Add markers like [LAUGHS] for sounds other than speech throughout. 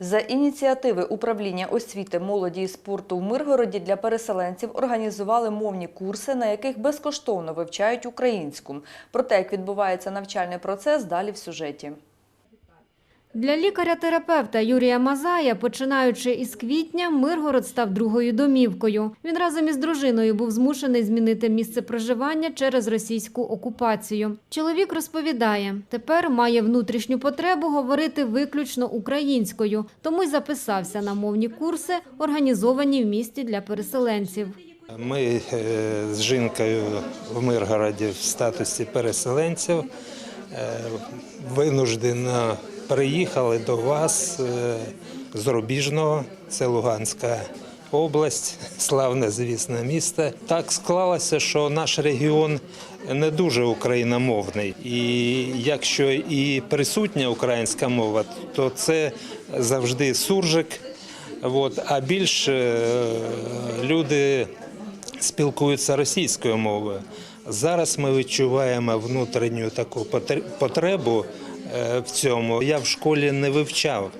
За ініціативи управління освіти, молоді і спорту в Миргороді для переселенців організували мовні курси, на яких безкоштовно вивчають українську. Про те, як відбувається навчальний процес, далі в сюжеті. Для лікаря-терапевта Юрія Мазая, починаючи із квітня, Миргород став другою домівкою. Він разом із дружиною був змушений змінити місце проживання через російську окупацію. Чоловік розповідає, тепер має внутрішню потребу говорити виключно українською, тому й записався на мовні курси, організовані в місті для переселенців. Ми е, з жінкою в Миргороді в статусі переселенців е, винуждено приїхали до вас е, з Рубіжного, це Луганська область, [LAUGHS] славне, звісно, місто. Так склалося, що наш регіон не дуже україномовний. І якщо і присутня українська мова, то це завжди суржик. От, а більш е, люди спілкуються російською мовою. Зараз ми відчуваємо внутрішню таку потр- потребу в цьому. Я в школі не вивчав.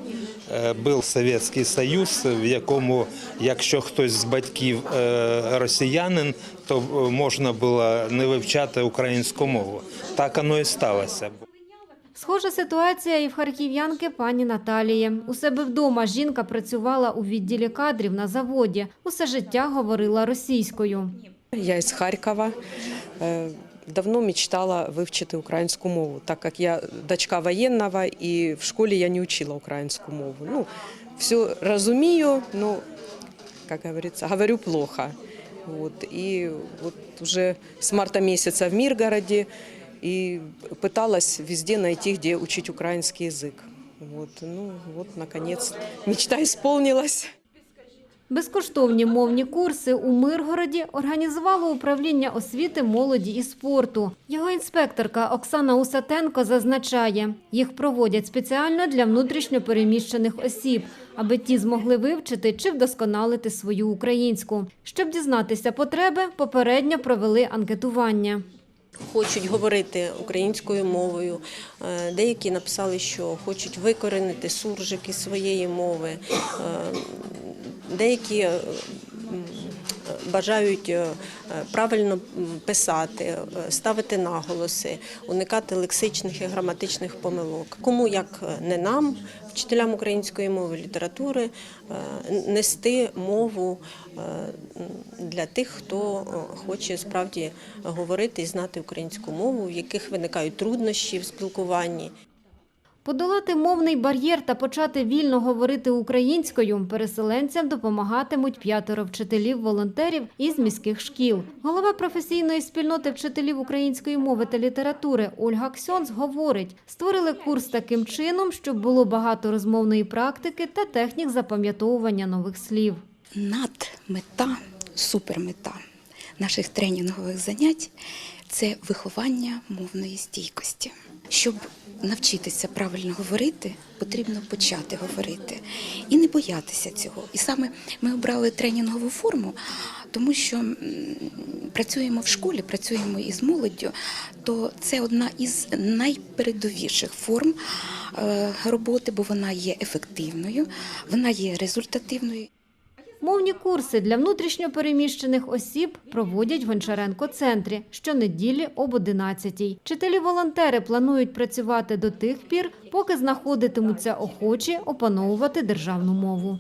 Е, Був Совєтський Союз, в якому, якщо хтось з батьків е, росіянин, то е, можна було не вивчати українську мову. Так воно і сталося. Схожа ситуація і в харків'янки пані Наталії. У себе вдома жінка працювала у відділі кадрів на заводі. Усе життя говорила російською. Я из Харькова Э, Давно мечтала вивчити українську мову, так як я дочка воєнного і в школі я не учила українську мову. Ну, все розумію, ну, как говорится, говорю плохо. Вот. И вот уже с марта месяца в Миргороде и пыталась везде найти, где учить украинский язык. Вот. Ну, вот, наконец, мечта исполнилась. Безкоштовні мовні курси у Миргороді організувало управління освіти, молоді і спорту. Його інспекторка Оксана Усатенко зазначає, їх проводять спеціально для внутрішньо переміщених осіб, аби ті змогли вивчити чи вдосконалити свою українську. Щоб дізнатися потреби, попередньо провели анкетування. хочуть говорити українською мовою. Е, Деякі написали, що хочуть викоренити суржики своєї мови. Деякі е, бажають е, правильно писати, е, ставити наголоси, уникати лексичних і граматичних помилок. Кому як не нам, вчителям української мови, літератури, нести мову для тих, хто хоче справді говорити і знати українську мову, в яких виникають труднощі в спілкуванні. Подолати мовний бар'єр та почати вільно говорити українською переселенцям допомагатимуть п'ятеро вчителів-волонтерів із міських шкіл. Голова професійної спільноти вчителів української мови та літератури Ольга Ксьонц говорить, створили курс таким чином, щоб було багато розмовної практики та технік запам'ятовування нових слів. надмета, супермета наших тренінгових занять це виховання мовної стійкості. Щоб навчитися правильно говорити, потрібно почати говорити і не боятися цього. І саме ми обрали тренінгову форму, тому що працюємо в школі, працюємо із молоддю, то це одна із найпередовіших форм е, роботи, бо вона є ефективною, вона є результативною. Мовні курси для внутрішньопереміщених осіб проводять в Гончаренко-центрі щонеділі об 11-й. Вчителі-волонтери планують працювати до тих пір, поки знаходитимуться охочі опановувати державну мову.